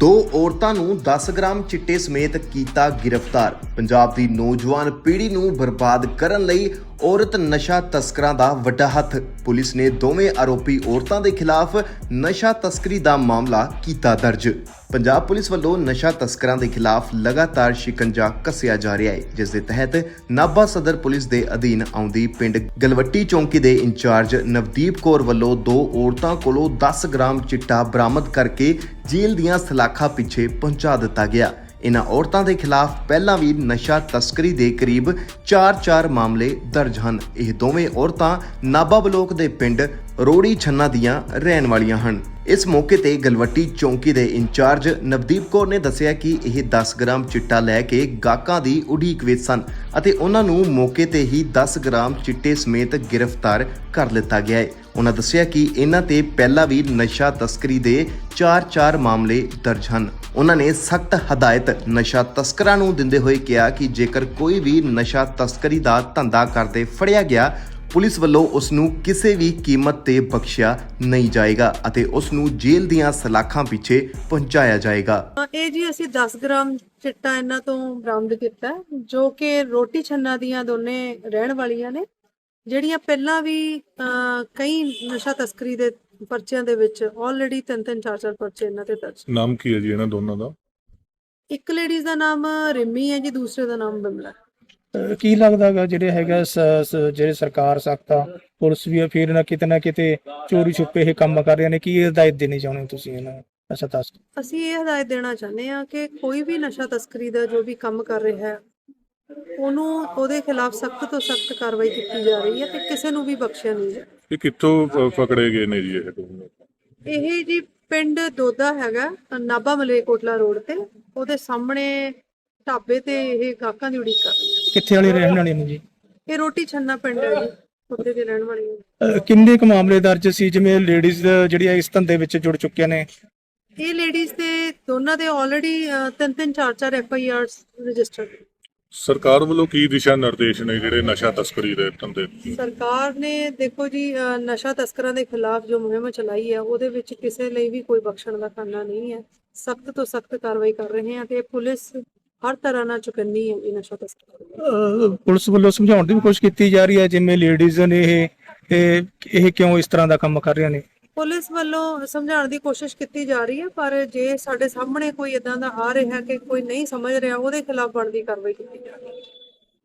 ਦੋ ਔਰਤਾਂ ਨੂੰ 10 ਗ੍ਰਾਮ ਚਿੱਟੇ ਸਮੇਤ ਕੀਤਾ ਗ੍ਰਿਫਤਾਰ। ਪੰਜਾਬ ਦੀ ਨੌਜਵਾਨ ਪੀੜ੍ਹੀ ਨੂੰ ਬਰਬਾਦ ਕਰਨ ਲਈ ਔਰਤ ਨਸ਼ਾ ਤਸਕਰਾਂ ਦਾ ਵੱਡਾ ਹੱਥ। ਪੁਲਿਸ ਨੇ ਦੋਵੇਂ ਆਰੋਪੀ ਔਰਤਾਂ ਦੇ ਖਿਲਾਫ ਨਸ਼ਾ ਤਸਕਰੀ ਦਾ ਮਾਮਲਾ ਕੀਤਾ ਦਰਜ। ਪੰਜਾਬ ਪੁਲਿਸ ਵੱਲੋਂ ਨਸ਼ਾ ਤਸਕਰਾਂ ਦੇ ਖਿਲਾਫ ਲਗਾਤਾਰ ਸ਼ਿਕੰਜਾ ਕੱਸਿਆ ਜਾ ਰਿਹਾ ਹੈ, ਜਿਸ ਦੇ ਤਹਿਤ ਨਾਭਾ ਸਦਰ ਪੁਲਿਸ ਦੇ ਅਧੀਨ ਆਉਂਦੀ ਪਿੰਡ ਗਲਵੱਟੀ ਚੌਂਕੀ ਦੇ ਇੰਚਾਰਜ ਨਵਦੀਪ ਕੌਰ ਵੱਲੋਂ ਦੋ ਔਰਤਾਂ ਕੋਲੋਂ 10 ਗ੍ਰਾਮ ਚਿੱਟਾ ਬਰਾਮਦ ਕਰਕੇ ਜੇਲ੍ਹ ਦੀਆਂ ਸਲਾਖਾਂ ਪਿੱਛੇ ਪਹੁੰਚਾ ਦਿੱਤਾ ਗਿਆ। ਇਨ੍ਹਾਂ ਔਰਤਾਂ ਦੇ ਖਿਲਾਫ ਪਹਿਲਾਂ ਵੀ ਨਸ਼ਾ ਤਸਕਰੀ ਦੇ ਕਰੀਬ 4-4 ਮਾਮਲੇ ਦਰਜ ਹਨ। ਇਹ ਦੋਵੇਂ ਔਰਤਾਂ ਨਾਭਾ ਬਲੋਕ ਦੇ ਪਿੰਡ ਰੋੜੀ ਛੰਨਾ ਦੀਆਂ ਰਹਿਣ ਵਾਲੀਆਂ ਹਨ। ਇਸ ਮੌਕੇ ਤੇ ਗਲਵੱਟੀ ਚੌਂਕੀ ਦੇ ਇੰਚਾਰਜ ਨਵਦੀਪ ਕੌਰ ਨੇ ਦੱਸਿਆ ਕਿ ਇਹ 10 ਗ੍ਰਾਮ ਚਿੱਟਾ ਲੈ ਕੇ ਗਾਹਕਾਂ ਦੀ ਉਡੀਕ ਵਿੱਚ ਸਨ ਅਤੇ ਉਹਨਾਂ ਨੂੰ ਮੌਕੇ ਤੇ ਹੀ 10 ਗ੍ਰਾਮ ਚਿੱਟੇ ਸਮੇਤ ਗ੍ਰਿਫਤਾਰ ਕਰ ਲਿੱਤਾ ਗਿਆ ਹੈ। ਉਹਨਾਂ ਦੱਸਿਆ ਕਿ ਇਹਨਾਂ ਤੇ ਪਹਿਲਾਂ ਵੀ ਨਸ਼ਾ ਤਸਕਰੀ ਦੇ 4-4 ਮਾਮਲੇ ਦਰਜ ਹਨ। ਉਹਨਾਂ ਨੇ ਸਖਤ ਹਦਾਇਤ ਨਸ਼ਾ ਤਸਕਰਾਂ ਨੂੰ ਦਿੰਦੇ ਹੋਏ ਕਿਹਾ ਕਿ ਜੇਕਰ ਕੋਈ ਵੀ ਨਸ਼ਾ ਤਸਕਰੀ ਦਾ ਧੰਦਾ ਕਰਦੇ ਫੜਿਆ ਗਿਆ ਪੁਲਿਸ ਵੱਲੋਂ ਉਸ ਨੂੰ ਕਿਸੇ ਵੀ ਕੀਮਤ ਤੇ ਬਖਸ਼ਿਆ ਨਹੀਂ ਜਾਏਗਾ ਅਤੇ ਉਸ ਨੂੰ ਜੇਲ੍ਹ ਦੀਆਂ ਸਲਾਖਾਂ ਪਿੱਛੇ ਪਹੁੰਚਾਇਆ ਜਾਏਗਾ। ਅ, ਇਹ ਜੀ ਅਸੀਂ 10 ਗ੍ਰਾਮ ਚਿੱਟਾ ਇਹਨਾਂ ਤੋਂ ਬਰਾਮਦ ਕੀਤਾ ਜੋ ਕਿ ਰੋਟੀ ਛੰਨਾ ਦੀਆਂ ਦੋਨੇ ਰਹਿਣ ਵਾਲੀਆਂ ਨੇ ਜਿਹੜੀਆਂ ਪਹਿਲਾਂ ਵੀ ਕਈ ਨਸ਼ਾ ਤਸਕਰੀ ਦੇ ਪਰਚਿਆਂ ਦੇ ਵਿੱਚ ਆਲਰੇਡੀ ਤਿੰਨ ਤਿੰਨ ਚਾਰ ਚਾਰ ਪਰਚੇ ਇਹਨਾਂ ਤੇ ਦਰਜ ਨਾਮ ਕੀ ਹੈ ਜੀ ਇਹਨਾਂ ਦੋਨਾਂ ਦਾ? ਇੱਕ ਲੇਡੀਜ਼ ਦਾ ਨਾਮ ਰਿਮੀ ਹੈ ਜੀ ਦੂਸਰੇ ਦਾ ਨਾਮ ਬਿਮਲਾ। ਅਹ ਕੀ ਲੱਗਦਾ ਹੈਗਾ ਜਿਹੜੇ ਹੈਗਾ ਸ- ਸ- ਜਿਹੜੇ ਸਰਕਾਰ ਸਖਤ ਆ ਪੁਲਿਸ ਵੀ ਆ, ਫਿਰ ਨਾ ਕਿਤੇ ਨਾ ਕਿਤੇ ਚੋਰੀ ਛੁਪੇ ਇਹ ਕੰਮ ਕਰ ਰਹੇ ਨੇ ਕੀ ਹਦਾਇਤ ਦੇਣੀ ਚਾਹੁੰਦੇ ਹੋ ਤੁਸੀਂ ਇਹਨਾਂ ਨੂੰ? ਅੱਛਾ ਦੱਸ ਅਸੀਂ ਇਹ ਹਦਾਇਤ ਦੇਣਾ ਚਾਹੁੰਦੇ ਹਾਂ ਕਿ ਕੋਈ ਵੀ ਨਸ਼ਾ ਤਸਕਰੀ ਦਾ ਜੋ ਵੀ ਕੰਮ ਕਰ ਰਿਹਾ ਹੈ ਉਹਨੂੰ ਉਹਦੇ ਖਿਲਾਫ ਸਖਤ ਤੋਂ ਸਖਤ ਕਾਰਵਾਈ ਕੀਤੀ ਜਾ ਰਹੀ ਹੈ ਤੇ ਕਿਸੇ ਨੂੰ ਵੀ ਬਖਸ਼ਿਆ ਨਹੀਂ ਜਾ ਇਹ ਕਿੱਥੋਂ ਅ, ਪਕੜੇ ਗਏ ਨੇ ਜੀ ਇਹ ਦੋਨੋਂ? ਇਹ ਜੀ ਪਿੰਡ ਦੋਦਾ ਹੈਗਾ ਨਾਭਾ ਮਲੇਕੋਟਲਾ ਰੋਡ ਤੇ। ਉਹਦੇ ਸਾਹਮਣੇ ਢਾਬੇ ਤੇ ਇਹ ਗਾਹਕਾਂ ਦੀ ਉਡੀਕ ਕਰ ਰਹੇ। ਕਿੱਥੇ ਵਾਲੇ ਰਹਿਣ ਵਾਲੇ ਨੇ ਜੀ? ਇਹ ਰੋਟੀ ਛੰਨਾ ਪਿੰਡ ਹੈ ਜੀ ਉੱਥੇ ਦੇ ਰਹਿਣ ਵਾਲੀ ਹੈ ਅਹ ਕਿੰਨੇ ਕੁ ਮਾਮਲੇ ਦਰਜ ਸੀ ਜਿਵੇਂ ਲੇਡੀਜ਼ ਜਿਹੜੀਆਂ ਇਸ ਧੰਦੇ ਵਿੱਚ ਜੁੜ ਚੁੱਕੀਆਂ ਨੇ? ਇਹ ਲੇਡੀਜ਼ ਦੇ ਦੋਨਾਂ ਦੇ ਆਲਰੇਡੀ ਤਿੰਨ ਤਿੰਨ ਚਾਰ ਚਾਰ ਐਫ ਆਈ ਆਰਸ ਰਜਿਸਟਰਡ ਸਰਕਾਰ ਵੱਲੋਂ ਕੀ ਦਿਸ਼ਾ ਨਿਰਦੇਸ਼ ਨੇ ਜਿਹੜੇ ਨਸ਼ਾ ਤਸਕਰੀ ਦੇ ਧੰਦੇ ਸਰਕਾਰ ਨੇ ਦੇਖੋ ਜੀ ਅ, ਨਸ਼ਾ ਤਸਕਰਾਂ ਦੇ ਖਿਲਾਫ ਜੋ ਮੁਹਿੰਮ ਚਲਾਈ ਹੈ ਉਹਦੇ ਵਿੱਚ ਕਿਸੇ ਲਈ ਵੀ ਕੋਈ ਬਖਸ਼ਣ ਦਾ ਖਾਨਾ ਨਹੀਂ ਹੈ। ਸਖਤ ਤੋਂ ਸਖਤ ਕਾਰਵਾਈ ਕਰ ਰਹੇ ਹਾਂ ਤੇ ਪੁਲਿਸ ਹਰ ਤਰ੍ਹਾਂ ਨਾਲ ਚੁਕੰਨੀ ਹੈ ਜੀ ਨਸ਼ਾ ਤਸਕਰਾਂ ਦੇ ਅਹ ਪੁਲਿਸ ਵੱਲੋਂ ਸਮਝਾਉਣ ਦੀ ਵੀ ਕੋਸ਼ਿਸ਼ ਕੀਤੀ ਜਾ ਰਹੀ ਹੈ ਜਿਵੇਂ ਲੇਡੀਜ਼ ਨੇ ਇਹ ਇਹ ਇਹ ਕਿਉਂ ਇਸ ਤਰ੍ਹਾਂ ਦਾ ਕੰਮ ਕਰ ਰਹੀਆਂ ਨੇ? ਪੁਲਿਸ ਵੱਲੋਂ ਸਮਝਾਉਣ ਦੀ ਕੋਸ਼ਿਸ਼ ਕੀਤੀ ਜਾ ਰਹੀ ਹੈ, ਪਰ ਜੇ ਸਾਡੇ ਸਾਹਮਣੇ ਕੋਈ ਇਦਾਂ ਦਾ ਆ ਰਿਹਾ ਕਿ ਕੋਈ ਨਹੀਂ ਸਮਝ ਰਿਹਾ, ਉਹਦੇ ਖਿਲਾਫ ਬਣਦੀ ਕਾਰਵਾਈ ਕੀਤੀ ਜਾ ਰਹੀ ਹੈ।